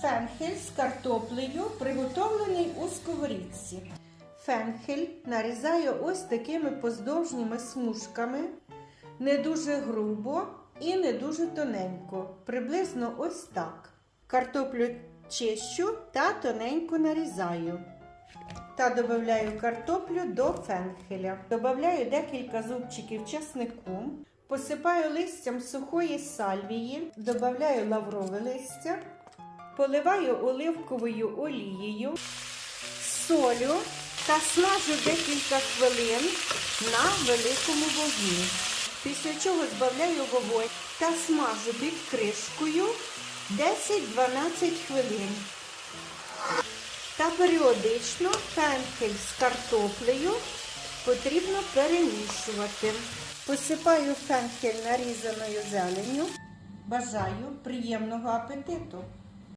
Фенхель з картоплею, приготовлений у сковорідці. Фенхель нарізаю ось такими поздовжніми смужками, не дуже грубо і не дуже тоненько, приблизно ось так. Картоплю чищу та тоненько нарізаю. Та додаю картоплю до фенхеля. Добавляю декілька зубчиків чеснику, посипаю листям сухої сальвії, додаю лаврове листя, поливаю оливковою олією, солю та смажу декілька хвилин на великому вогні. Після чого збавляю вогонь та смажу під кришкою 10-12 хвилин. Та періодично фенхель з картоплею потрібно перемішувати. Посипаю фенхель нарізаною зеленню. Бажаю приємного апетиту!